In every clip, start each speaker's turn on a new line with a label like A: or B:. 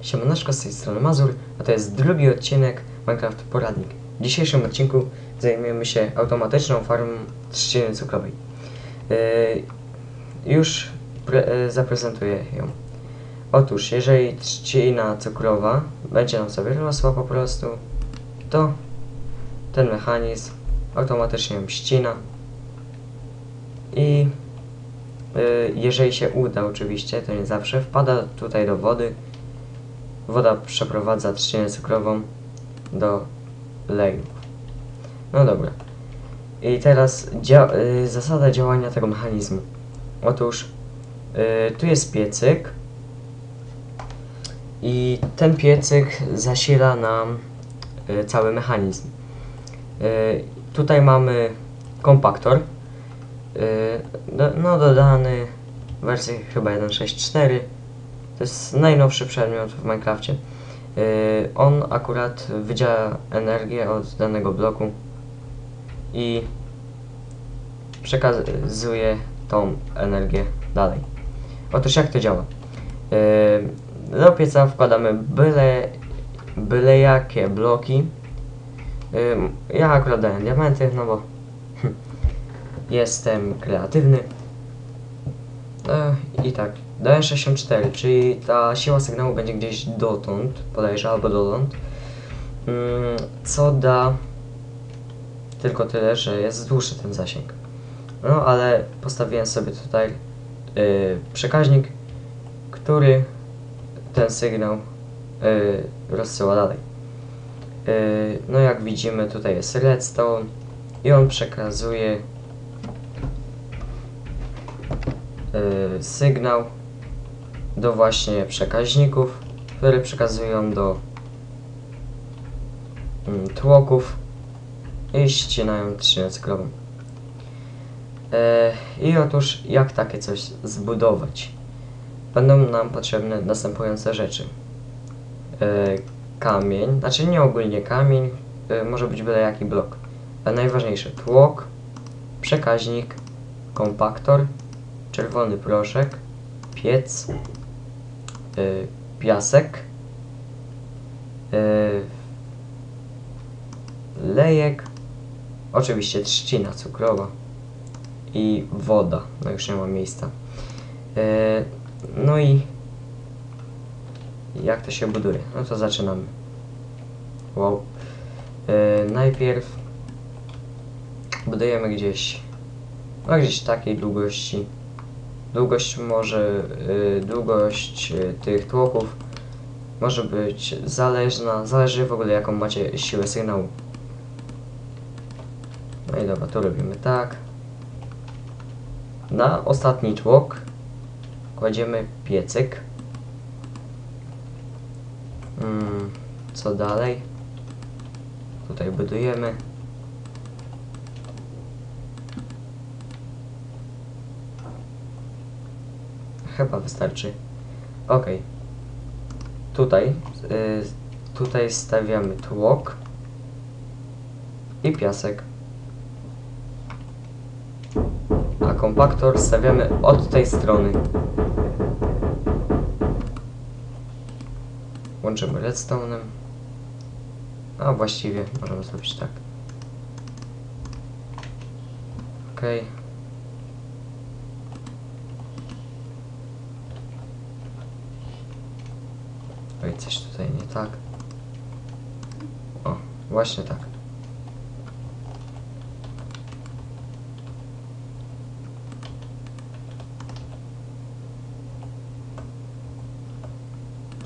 A: Siemaneczko, z tej strony Mazur, a to jest drugi odcinek Minecraft Poradnik. W dzisiejszym odcinku zajmiemy się automatyczną farmą trzciny cukrowej. Yy, już yy, zaprezentuję ją. Otóż, jeżeli trzcina cukrowa będzie nam sobie rosła po prostu, to ten mechanizm automatycznie ją ścina i yy, jeżeli się uda oczywiście, to nie zawsze, wpada tutaj do wody, Woda przeprowadza trzcinę cukrową do lejów. No dobra. I teraz dzia y, zasada działania tego mechanizmu. Otóż y, tu jest piecyk i ten piecyk zasila nam y, cały mechanizm. Y, tutaj mamy kompaktor. Do, no dodany w wersji chyba 1.6.4 to jest najnowszy przedmiot w Minecrafcie. Yy, on akurat wydziela energię od danego bloku i przekazuje tą energię dalej. Otóż jak to działa? Yy, do pieca wkładamy byle, byle jakie bloki. Yy, ja akurat daję diamenty, no bo jestem kreatywny. Yy, I tak, daję 64, czyli ta siła sygnału będzie gdzieś dotąd, podejrzę, albo dotąd. Mm, co da tylko tyle, że jest dłuższy ten zasięg. No ale postawiłem sobie tutaj yy, przekaźnik, który ten sygnał yy, rozsyła dalej. Yy, no jak widzimy tutaj jest redstone i on przekazuje yy, sygnał do właśnie przekaźników, które przekazują do mm, tłoków i ścinają trzcinę cukrową. E, I otóż jak takie coś zbudować? Będą nam potrzebne następujące rzeczy. E, kamień, znaczy nie ogólnie kamień, e, może być byle jaki blok. Ale najważniejsze tłok, przekaźnik, kompaktor, czerwony proszek, piec, piasek, y, lejek, oczywiście trzcina cukrowa i woda, no już nie ma miejsca. Y, no i jak to się buduje? No to zaczynamy. Wow. Y, najpierw budujemy gdzieś, no gdzieś takiej długości Długość może, y, długość y, tych tłoków może być zależna, zależy w ogóle jaką macie siłę sygnału. No i dobra, tu robimy tak. Na ostatni tłok kładziemy piecyk. Mm, co dalej? Tutaj budujemy. Chyba wystarczy. Ok. Tutaj, y, tutaj stawiamy tłok i piasek. A kompaktor stawiamy od tej strony. Łączymy redstone'em. A właściwie możemy zrobić tak. Okej. Okay. Oj, coś tutaj nie tak. O, właśnie tak.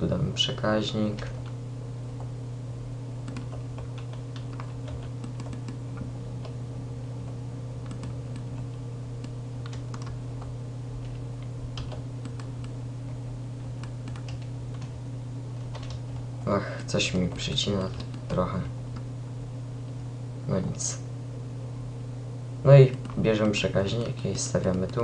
A: Tu damy przekaźnik. Ach, coś mi przycina trochę. No nic. No i bierzemy przekaźnik i stawiamy tu.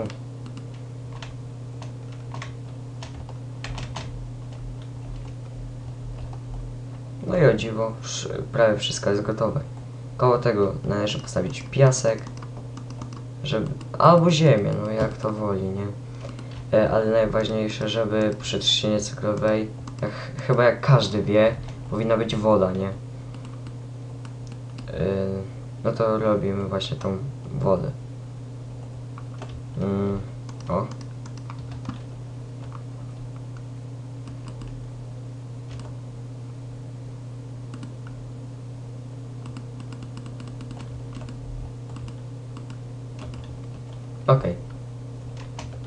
A: No i o dziwo, prawie wszystko jest gotowe. Koło tego należy postawić piasek, żeby... albo ziemię, no jak to woli, nie? E, ale najważniejsze, żeby przy trzcinie cukrowej jak, chyba jak każdy wie, powinna być woda, nie? Yy, no to robimy właśnie tą wodę. Mm, o.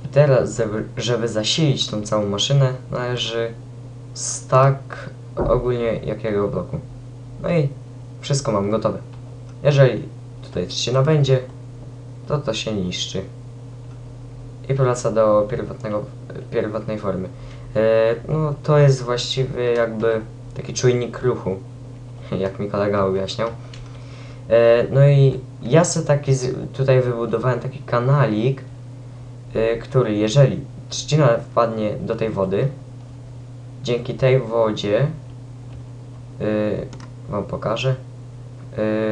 A: I teraz, żeby zasilić tą całą maszynę, należy stack ogólnie jakiego bloku. No i wszystko mam gotowe. Jeżeli tutaj trzcina będzie, to to się niszczy. I wraca do pierwotnego, pierwotnej formy. E, no to jest właściwie jakby taki czujnik ruchu, jak mi kolega objaśniał. E, no i ja sobie taki tutaj wybudowałem taki kanalik, e, który jeżeli trzcina wpadnie do tej wody, dzięki tej wodzie y, wam pokażę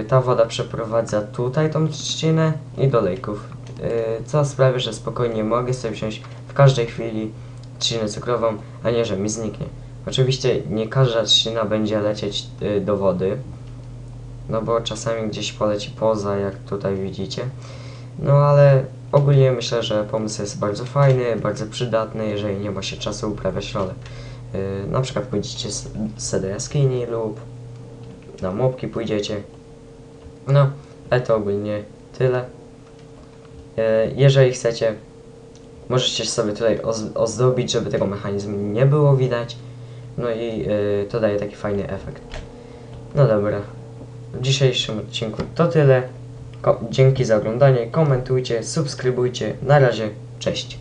A: y, ta woda przeprowadza tutaj tą trzcinę i do lejków y, co sprawia, że spokojnie mogę sobie wziąć w każdej chwili trzcinę cukrową, a nie, że mi zniknie oczywiście nie każda trzcina będzie lecieć y, do wody no bo czasami gdzieś poleci poza, jak tutaj widzicie no ale ogólnie myślę, że pomysł jest bardzo fajny, bardzo przydatny, jeżeli nie ma się czasu uprawiać rolę. Yy, na przykład pójdziecie s- sobie do jaskini lub na mopki pójdziecie. No, ale to ogólnie tyle. Yy, jeżeli chcecie, możecie sobie tutaj oz- ozdobić, żeby tego mechanizmu nie było widać. No i yy, to daje taki fajny efekt. No dobra. W dzisiejszym odcinku to tyle. Ko- dzięki za oglądanie, komentujcie, subskrybujcie. Na razie, cześć.